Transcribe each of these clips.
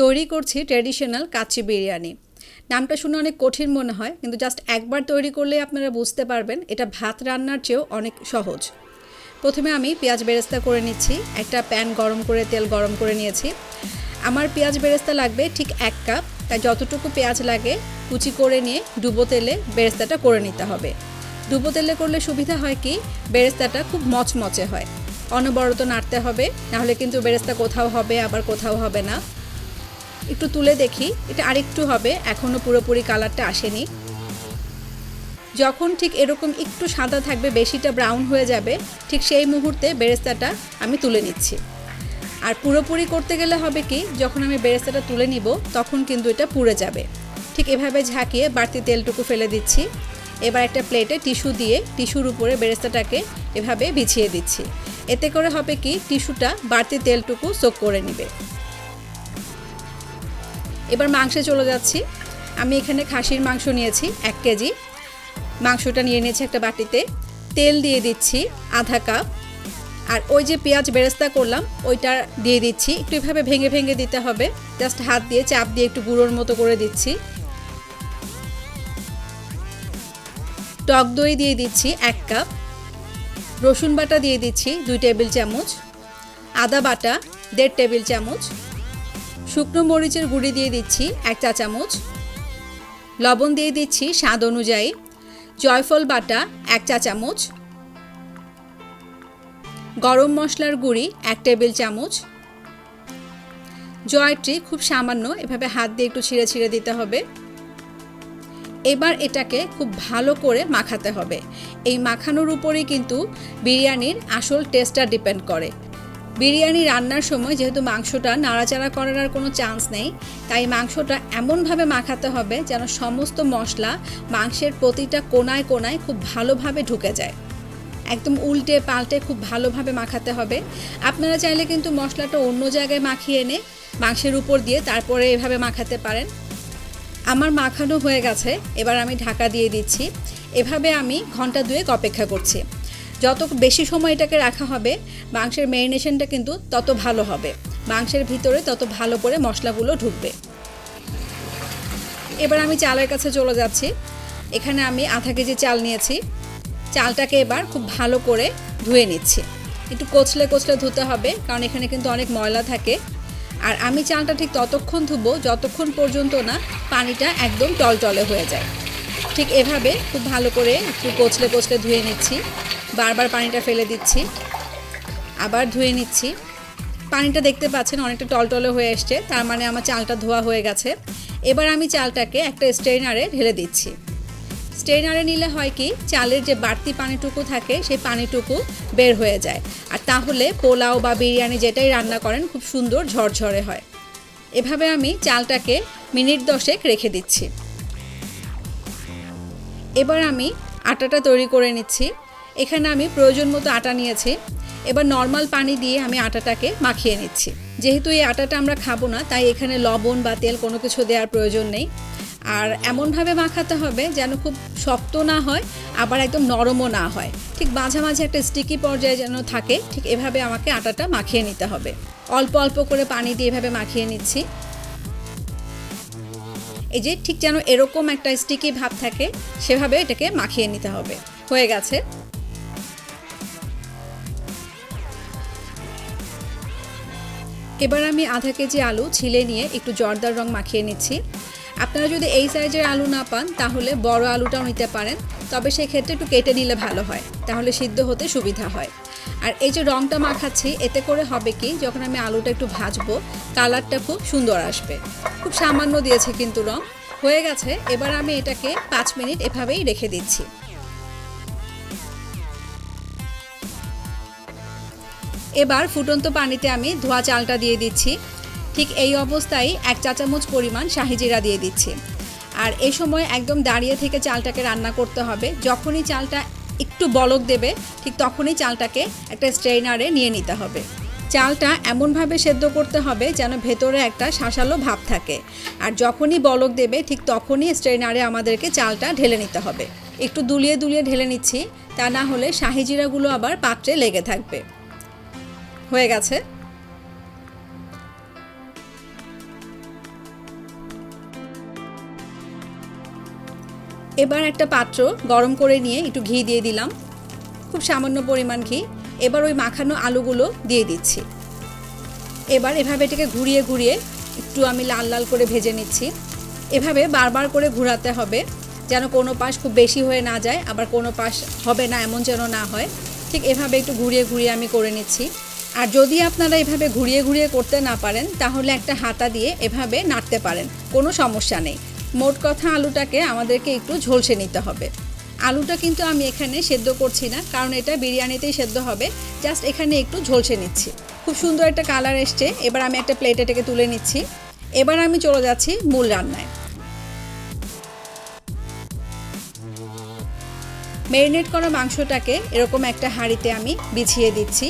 তৈরি করছি ট্র্যাডিশনাল কাচ্চি বিরিয়ানি। নামটা শুনে অনেক কঠিন মনে হয়, কিন্তু জাস্ট একবার তৈরি করলে আপনারা বুঝতে পারবেন, এটা ভাত রান্নার চেয়েও অনেক সহজ। প্রথমে আমি পেঁয়াজ বেরেস্তা করে নিচ্ছি, একটা প্যান গরম করে, তেল গরম করে নিয়েছি। আমার পেঁয়াজ বেরেস্তা লাগবে ঠিক এক কাপ, তাই যতটুকু পেঁয়াজ লাগে, কুচি করে নিয়ে ডুবো তেলে বেরেস্তাটা করে নিতে হবে। ডুবো তেলে করলে সুবিধা হয় কি, বেরেস্তাটা খুব মচমচে হয়। অনবরত নাড়তে হবে, নাহলে কিন্তু বেরেস্তা কোথাও হবে, আবার কোথাও হবে না। একটু তুলে দেখি, এটা আরেকটু হবে এখনও পুরোপুরি কালারটা আসেনি। যখন ঠিক এরকম একটু সাদা থাকবে, বেশিটা ব্রাউন হয়ে যাবে, ঠিক সেই মুহূর্তে বেরেস্তাটা আমি তুলে নিচ্ছি। আর পুরোপুরি করতে গেলে হবে কি, যখন আমি বেরেস্তাটা তুলে নিব, তখন কিন্তু এটা পুড়ে যাবে। ঠিক এভাবে ঝাঁকিয়ে বাড়তি তেলটুকু ফেলে দিচ্ছি। এবার একটা প্লেটে টিস্যু দিয়ে টিস্যুর উপরে বেরেস্তাটাকে এভাবে বিছিয়ে দিচ্ছি। এতে করে হবে কি, টিস্যুটা বাড়তি তেলটুকু সোক করে নেবে। এবার মাংসে চলে যাচ্ছি। আমি এখানে খাসির মাংস নিয়েছি, এক কেজি। মাংসটা নিয়ে নিয়েছি একটা বাটিতে। তেল দিয়ে দিচ্ছি আধা কাপ। আর ওই যে পেঁয়াজ বেরেস্তা করলাম, ওইটা দিয়ে দিচ্ছি। একটু এভাবে ভেঙে ভেঙে দিতে হবে। জাস্ট হাত দিয়ে চাপ দিয়ে একটু গুঁড়োর মতো করে দিচ্ছি। টক দই দিয়ে দিচ্ছি এক কাপ। রসুন বাটা দিয়ে দিচ্ছি দুই টেবিল চামচ। আদা বাটা দেড় টেবিল চামচ। শুকনো মরিচের গুঁড়ি দিয়ে দিচ্ছি এক চা চামচ। লবণ দিয়ে দিচ্ছি স্বাদ অনুযায়ী। জয়ফল বাটা এক চা চামচ। গরম মশলার গুঁড়ি এক টেবিল চামচ। জয়ট্রি খুব সামান্য, এভাবে হাত দিয়ে একটু ছিঁড়ে ছিঁড়ে দিতে হবে। এবার এটাকে খুব ভালো করে মাখাতে হবে। এই মাখানোর উপরেই কিন্তু বিরিয়ানির আসল টেস্টটা ডিপেন্ড করে। বিরিয়ানি রান্নার সময় যেহেতু মাংসটা নাড়াচাড়া করার আর কোনো চান্স নেই, তাই মাংসটা এমনভাবে মাখাতে হবে যেন সমস্ত মশলা মাংসের প্রতিটা কোনায় কোনায় খুব ভালোভাবে ঢুকে যায়। একদম উল্টে পাল্টে খুব ভালোভাবে মাখাতে হবে। আপনারা চাইলে কিন্তু মশলাটা অন্য জায়গায় মাখিয়ে এনে মাংসের উপর দিয়ে তারপরে এভাবে মাখাতে পারেন। আমার মাখানো হয়ে গেছে, এবার আমি ঢাকা দিয়ে দিচ্ছি। এভাবে আমি ঘণ্টা দুয়েক অপেক্ষা করছি। যত বেশি সময় এটাকে রাখা হবে, মাংসের ম্যারিনেশনটা কিন্তু তত ভালো হবে। মাংসের ভিতরে তত ভালো করে মশলাগুলো ঢুকবে। এবার আমি চালের কাছে চলে যাচ্ছি। এখানে আমি আধা কেজি চাল নিয়েছি। চালটাকে এবার খুব ভালো করে ধুয়ে নিচ্ছি। একটু কোচলে কোচলে ধুতে হবে, কারণ এখানে কিন্তু অনেক ময়লা থাকে। আর আমি চালটা ঠিক ততক্ষণ ধুবো, যতক্ষণ পর্যন্ত না পানিটা একদম টলটলে হয়ে যায়। ঠিক এভাবে খুব ভালো করে একটু কোচলে কোচলে ধুয়ে নিচ্ছি। বারবার পানিটা ফেলে দিচ্ছি। আবার ধুয়ে নিচ্ছি। পানিটা দেখতে পাচ্ছেন অনেকটা টলটলে হয়ে এসছে, তার মানে আমার চালটা ধোয়া হয়ে গেছে। এবার আমি চালটাকে একটা স্ট্রেনারে ঢেলে দিচ্ছি। স্ট্রেনারে নিলে হয় কি, চালের যে বাড়তি পানিটুকু থাকে, সেই পানিটুকু বের হয়ে যায়। আর তাহলে পোলাও বা বিরিয়ানি যেটাই রান্না করেন, খুব সুন্দর ঝরঝরে হয়। এভাবে আমি চালটাকে মিনিট দশেক রেখে দিচ্ছি। এবার আমি আটাটা তৈরি করে নিচ্ছি। এখানে আমি প্রয়োজন মতো আটা নিয়েছি। এবার নর্মাল পানি দিয়ে আমি আটাটাকে মাখিয়ে নিচ্ছি। যেহেতু এই আটাটা আমরা খাব না, তাই এখানে লবণ বা তেল কোনো কিছু দেওয়ার প্রয়োজন নেই। আর এমনভাবে মাখাতে হবে যেন খুব শক্ত না হয়, আবার একদম নরমও না হয়। ঠিক মাঝামাঝি একটা স্টিকি পর্যায়ে যেন থাকে, ঠিক এভাবে আমাকে আটাটা মাখিয়ে নিতে হবে। অল্প অল্প করে পানি দিয়ে এভাবে মাখিয়ে নিচ্ছি। এই যে ঠিক যেন এরকম একটা স্টিকি ভাব থাকে, সেভাবে এটাকে মাখিয়ে নিতে হবে। হয়ে গেছে। এবার আমি আধা কেজি আলু ছিলে নিয়ে একটু জর্দার রং মাখিয়ে নিচ্ছি। আপনারা যদি এই সাইজের আলু না পান, তাহলে বড় আলুটাও নিতে পারেন। তবে সেক্ষেত্রে একটু কেটে নিলে ভালো হয়, তাহলে সিদ্ধ হতে সুবিধা হয়। আর এই যে রংটা মাখাচ্ছি, এতে করে হবে কি, যখন আমি আলুটা একটু ভাজবো, কালারটা খুব সুন্দর আসবে। খুব সামান্য দিয়েছে কিন্তু রং। হয়ে গেছে, এবার আমি এটাকে পাঁচ মিনিট এভাবেই রেখে দিচ্ছি। এবার ফুটন্ত পানিতে আমি ধোয়া চালটা দিয়ে দিচ্ছি। ঠিক এই অবস্থায় এক চা চামচ পরিমাণ শাহিজিরা দিয়ে দিচ্ছি। আর এই সময় একদম দাঁড়িয়ে থেকে চালটাকে রান্না করতে হবে। যখনই চালটা একটু বলক দেবে, ঠিক তখনই চালটাকে একটা স্ট্রেইনারে নিয়ে নিতে হবে। চালটা এমনভাবে সেদ্ধ করতে হবে যেন ভেতরে একটা শাঁসালো ভাব থাকে। আর যখনই বলক দেবে, ঠিক তখনই স্ট্রেনারে আমাদেরকে চালটা ঢেলে নিতে হবে। একটু দুলিয়ে দুলিয়ে ঢেলে নিচ্ছি, তা না হলে শাহিজিরাগুলো আবার পাত্রে লেগে থাকবে। হয়ে গেছে। এবার একটা পাত্র গরম করে নিয়ে একটু ঘি দিয়ে দিলাম। খুব সামান্য পরিমাণ ঘি। এবার ওই মাখানো আলুগুলো দিয়ে দিচ্ছি। এবার এভাবে এটাকে ঘুরিয়ে ঘুরিয়ে একটু আমি লাল লাল করে ভেজে নিচ্ছি। এভাবে বারবার করে ঘুরাতে হবে যেন কোনো পাশ খুব বেশি হয়ে না যায়, আবার কোনো পাশ হবে না, এমন যেন না হয়। ঠিক এভাবে একটু ঘুরিয়ে ঘুরিয়ে আমি করে নিচ্ছি। আর যদি আপনারা এভাবে ঘুরিয়ে ঘুরিয়ে করতে না পারেন, তাহলে একটা হাতা দিয়ে এভাবে নাড়তে পারেন, কোনো সমস্যা নেই। মোট কথা আলুটাকে আমাদেরকে একটু ঝলসে নিতে হবে। আলুটা কিন্তু আমি এখানে সেদ্ধ করছি না, কারণ এটা বিরিয়ানিতেই সেদ্ধ হবে। জাস্ট এখানে একটু ঝলসে নিচ্ছি। খুব সুন্দর একটা কালার এসছে। এবার আমি একটা প্লেট এটাকে তুলে নিচ্ছি। এবার আমি চলে যাচ্ছি মূল রান্নায়। ম্যারিনেট করা মাংসটাকে এরকম একটা হাঁড়িতে আমি বিছিয়ে দিচ্ছি।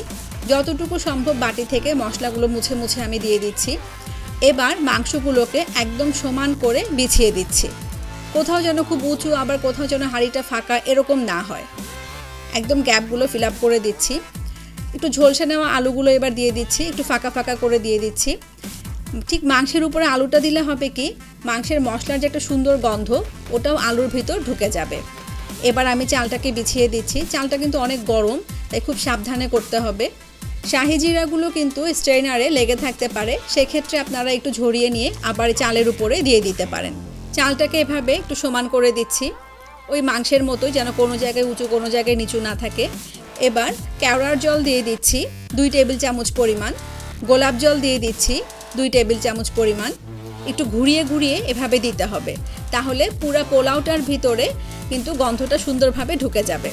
যতটুকু সম্ভব বাটি থেকে মশলাগুলো মুছে মুছে আমি দিয়ে দিচ্ছি। এবার মাংসগুলোকে একদম সমান করে বিছিয়ে দিচ্ছি। কোথাও যেন খুব উঁচু, আবার কোথাও যেন হাঁড়িটা ফাঁকা এরকম না হয়। একদম গ্যাপগুলো ফিল আপ করে দিচ্ছি। একটু ঝলসে নেওয়া আলুগুলো এবার দিয়ে দিচ্ছি, একটু ফাঁকা ফাঁকা করে দিয়ে দিচ্ছি। ঠিক মাংসের উপরে আলুটা দিলে হবে কি, মাংসের মশলার যে একটা সুন্দর গন্ধ, ওটাও আলুর ভিতর ঢুকে যাবে। এবার আমি চালটাকে বিছিয়ে দিচ্ছি। চালটা কিন্তু অনেক গরম, তাই খুব সাবধানে করতে হবে। শাহি জিরাগুলো কিন্তু স্ট্রেনারে লেগে থাকতে পারে। সেক্ষেত্রে আপনারা একটু ঝরিয়ে নিয়ে আবার চালের উপরে দিয়ে দিতে পারেন। চালটাকে এভাবে একটু সমান করে দিচ্ছি। ওই মাংসের মতোই যেন কোনো জায়গায় উঁচু, কোনো জায়গায় নিচু না থাকে। এবার কেওড়ার জল দিয়ে দিচ্ছি দুই টেবিল চামচ পরিমাণ। গোলাপ জল দিয়ে দিচ্ছি দুই টেবিল চামচ পরিমাণ। একটু ঘুরিয়ে ঘুরিয়ে এভাবে দিতে হবে। তাহলে পুরা পোলাওটার ভিতরে কিন্তু গন্ধটা সুন্দরভাবে ঢুকে যাবে।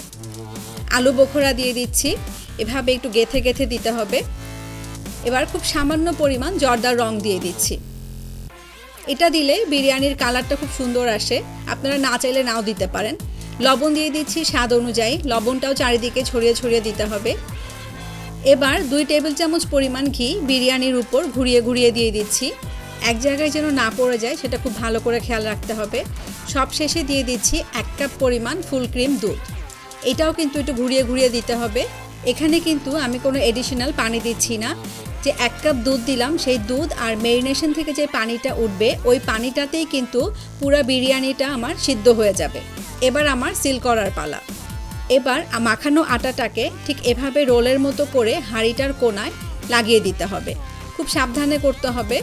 আলু বোখরা দিয়ে দিচ্ছি। এভাবে একটু গেথে গেথে দিতে হবে। এবার খুব সামান্য পরিমাণ জর্দার রং দিয়ে দিচ্ছি। এটা দিলে বিরিয়ানির কালারটা খুব সুন্দর আসে। আপনারা না চাইলে নাও দিতে পারেন। লবণ দিয়ে দিচ্ছি স্বাদ অনুযায়ী। লবণটাও চারিদিকে ছড়িয়ে ছড়িয়ে দিতে হবে। এবার দুই টেবিল চামচ পরিমাণ ঘি বিরিয়ানির উপর ঘুরিয়ে ঘুরিয়ে দিয়ে দিচ্ছি। এক জায়গায় যেন না পড়ে যায়, সেটা খুব ভালো করে খেয়াল রাখতে হবে। সব শেষে দিয়ে দিচ্ছি এক কাপ পরিমাণ ফুল ক্রিম দুধ। এটাও কিন্তু একটু ঘুরিয়ে ঘুরিয়ে দিতে হবে। এখানে কিন্তু আমি কোনো এডিশনাল পানি দিচ্ছি না। যে এক কাপ দুধ দিলাম, সেই দুধ আর মেরিনেশন থেকে যে পানিটা উঠবে, ওই পানিটাতেই কিন্তু পুরো বিরিয়ানিটা আমার সিদ্ধ হয়ে যাবে। এবার আমার সিল করার পালা। এবার মাখানো আটাটাকে ঠিক এভাবে রোলের মতো করে হাঁড়িটার কোনায় লাগিয়ে দিতে হবে। খুব সাবধানে করতে হবে।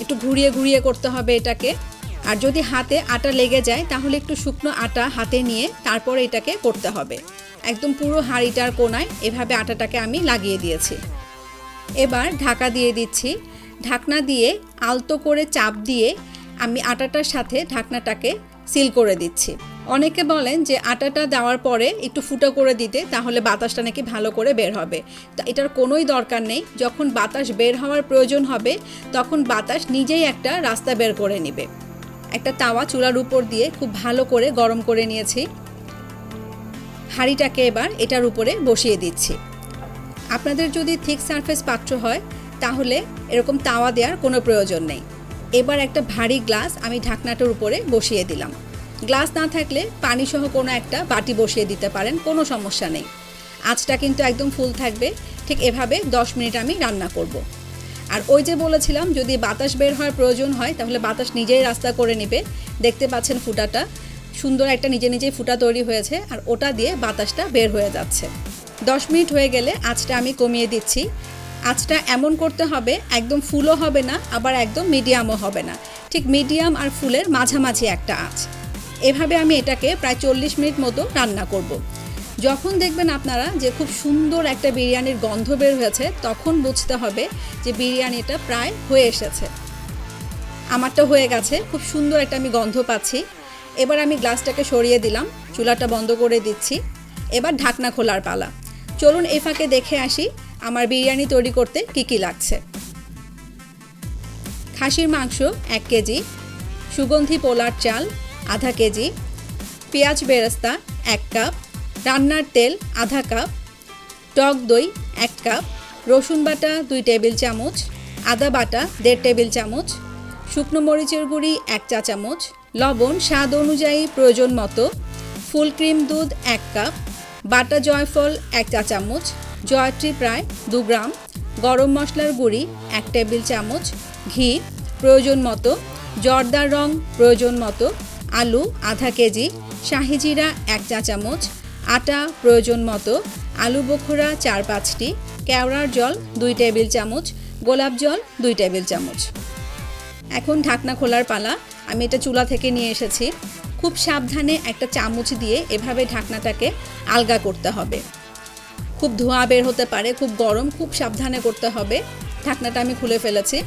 একটু ঘুরিয়ে ঘুরিয়ে করতে হবে এটাকে। আর যদি হাতে আটা লেগে যায়, তাহলে একটু শুকনো আটা হাতে নিয়ে তারপর এটাকে করতে হবে। একদম পুরো হাঁড়িটার কোনায় এভাবে আটাটাকে আমি লাগিয়ে দিয়েছি। এবার ঢাকা দিয়ে দিচ্ছি। ঢাকনা দিয়ে আলতো করে চাপ দিয়ে আমি আটাটার সাথে ঢাকনাটাকে সিল করে দিচ্ছি। অনেকে বলেন যে আটাটা দেওয়ার পরে একটু ফুটো করে দিতে, তাহলে বাতাসটা নাকি ভালো করে বের হবে। তা এটার কোনোই দরকার নেই। যখন বাতাস বের হওয়ার প্রয়োজন হবে, তখন বাতাস নিজেই একটা রাস্তা বের করে নেবে। একটা তাওয়া চুলার উপর দিয়ে খুব ভালো করে গরম করে নিয়েছি। হাঁড়িটাকে এবার এটার উপরে বসিয়ে দিচ্ছি। আপনাদের যদি থিক সারফেস পাত্র হয়, তাহলে এরকম তাওয়া দেওয়ার কোনো প্রয়োজন নেই। এবার একটা ভারী গ্লাস আমি ঢাকনাটার উপরে বসিয়ে দিলাম। গ্লাস না থাকলে পানি সহ কোনো একটা বাটি বসিয়ে দিতে পারেন, কোনো সমস্যা নেই। আঁচটা কিন্তু একদম ফুল থাকবে, ঠিক এভাবে 10 মিনিট আমি রান্না করব। আর ওই যে বলেছিলাম, যদি বাতাস বের হওয়ার প্রয়োজন হয়, তাহলে বাতাস নিজেই রাস্তা করে নেবে। দেখতে পাচ্ছেন ফুটাটা। সুন্দর একটা নিজে নিজেই ফুটা তৈরি হয়েছে আর ওটা দিয়ে বাতাসটা বের হয়ে যাচ্ছে। দশ মিনিট হয়ে গেলে আঁচটা আমি কমিয়ে দিচ্ছি। আঁচটা এমন করতে হবে, একদম ফুলও হবে না, আবার একদম মিডিয়ামও হবে না। ঠিক মিডিয়াম আর ফুলের মাঝামাঝি একটা আঁচ। এভাবে আমি এটাকে প্রায় চল্লিশ মিনিট মতো রান্না করব। যখন দেখবেন আপনারা যে খুব সুন্দর একটা বিরিয়ানির গন্ধ বের হয়েছে, তখন বুঝতে হবে যে বিরিয়ানিটা প্রায় হয়ে এসেছে। আমারটা হয়ে গেছে, খুব সুন্দর একটা আমি গন্ধ পাচ্ছি। এবার আমি গ্লাসটাকে সরিয়ে দিলাম, চুলাটা বন্ধ করে দিচ্ছি। এবার ঢাকনা খোলার পালা। চলুন এই ফাঁকে দেখে আসি আমার বিরিয়ানি তৈরি করতে কী কী লাগছে। খাসির মাংস এক কেজি, সুগন্ধি পোলার চাল আধা কেজি, পেঁয়াজ বেরেস্তা এক কাপ, রান্নার তেল আধা কাপ, টক দই এক কাপ, রসুন বাটা দুই টেবিল চামচ, আদা বাটা দেড় টেবিল চামচ, শুকনো মরিচের গুঁড়ি এক চা চামচ লবণ স্বাদ অনুযায়ী প্রয়োজন মতো। ফুল ক্রিম দুধ এক কাপ, বাটা জয়ফল এক চা চামচ, জয়ত্রী প্রায় দু গ্রাম, গরম মশলার গুঁড়ি এক টেবিল চামচ, ঘি প্রয়োজন মতো, জর্দার রং প্রয়োজন মতো, আলু আধা কেজি, শাহি জিরা এক চা চামচ, আটা প্রয়োজন মতো, আলু বোখরা চার পাঁচটি, কেওড়ার জল দুই টেবিল চামচ, গোলাপ জল দুই টেবিল চামচ। এখন ঢাকনা খোলার পালা। আমি এটা চুলা থেকে নিয়ে এসেছি। খুব সাবধানে একটা চামচ দিয়ে এভাবে ঢাকনাটাকে আলগা করতে হবে। খুব ধোঁয়া বের হতে পারে, খুব গরম, খুব সাবধানে করতে হবে। ঢাকনাটা আমি খুলে ফেলেছি।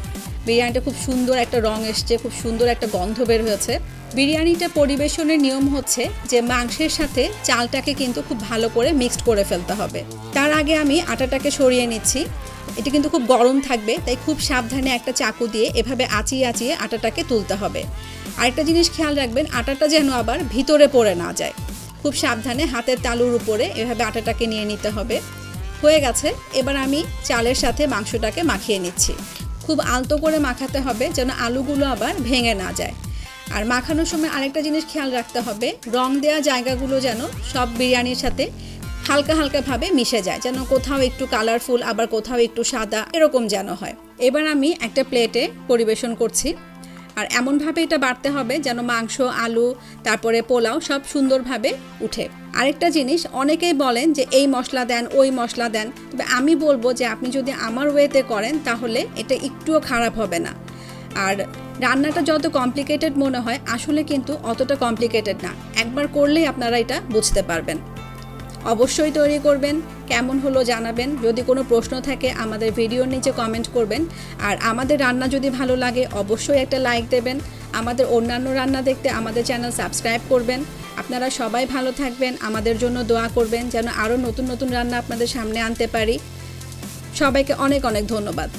বিরিয়ানিটা খুব সুন্দর একটা রং এসছে, খুব সুন্দর একটা গন্ধ বের হয়েছে। বিরিয়ানিটা পরিবেশনের নিয়ম হচ্ছে যে মাংসের সাথে চালটাকে কিন্তু খুব ভালো করে মিক্সড করে ফেলতে হবে। তার আগে আমি আটাটাকে সরিয়ে নিচ্ছি। এটা কিন্তু খুব গরম থাকবে, তাই খুব সাবধানে একটা চাকু দিয়ে এভাবে আঁচিয়ে আঁচিয়ে আটাটাকে তুলতে হবে। আরেকটা জিনিস খেয়াল রাখবেন, আটাটা যেন আবার ভিতরে পড়ে না যায়। খুব সাবধানে হাতের তালুর উপরে এভাবে আটাটাকে নিয়ে নিতে হবে। হয়ে গেছে, এবার আমি চালের সাথে মাংসটাকে মাখিয়ে নিচ্ছি। খুব আলতো করে মাখাতে হবে যেন আলুগুলো আবার ভেঙে না যায়। আর মাখানোর সময় আরেকটা জিনিস খেয়াল রাখতে হবে, রং দেওয়া জায়গাগুলো যেন সব বিরিয়ানির সাথে হালকা হালকাভাবে মিশে যায়, যেন কোথাও একটু কালারফুল আবার কোথাও একটু সাদা, এরকম যেন হয়। এবার আমি একটা প্লেটে পরিবেশন করছি। আর এমনভাবে এটা বাড়তে হবে যেন মাংস, আলু, তারপরে পোলাও সব সুন্দরভাবে উঠে। আরেকটা জিনিস, অনেকেই বলেন যে এই মশলা দেন, ওই মশলা দেন। তবে আমি বলব যে আপনি যদি আমার ওয়েতে করেন, তাহলে এটা একটুও খারাপ হবে না। আর রান্নাটা যত কমপ্লিকেটেড মনে হয়, আসলে কিন্তু অতটা কমপ্লিকেটেড না। একবার করলেই আপনারা এটা বুঝতে পারবেন। অবশ্যই তৈরি করবেন, কেমন হলো জানাবেন, যদি কোনো প্রশ্ন থাকে আমাদের ভিডিওর নিচে কমেন্ট করবেন, আর আমাদের রান্না যদি ভালো লাগে অবশ্যই একটা লাইক দেবেন, আমাদের অন্যান্য রান্না দেখতে আমাদের চ্যানেল সাবস্ক্রাইব করবেন, আপনারা সবাই ভালো থাকবেন, আমাদের জন্য দোয়া করবেন, যেন আরও নতুন নতুন রান্না আপনাদের সামনে আনতে পারি। সবাইকে অনেক অনেক ধন্যবাদ।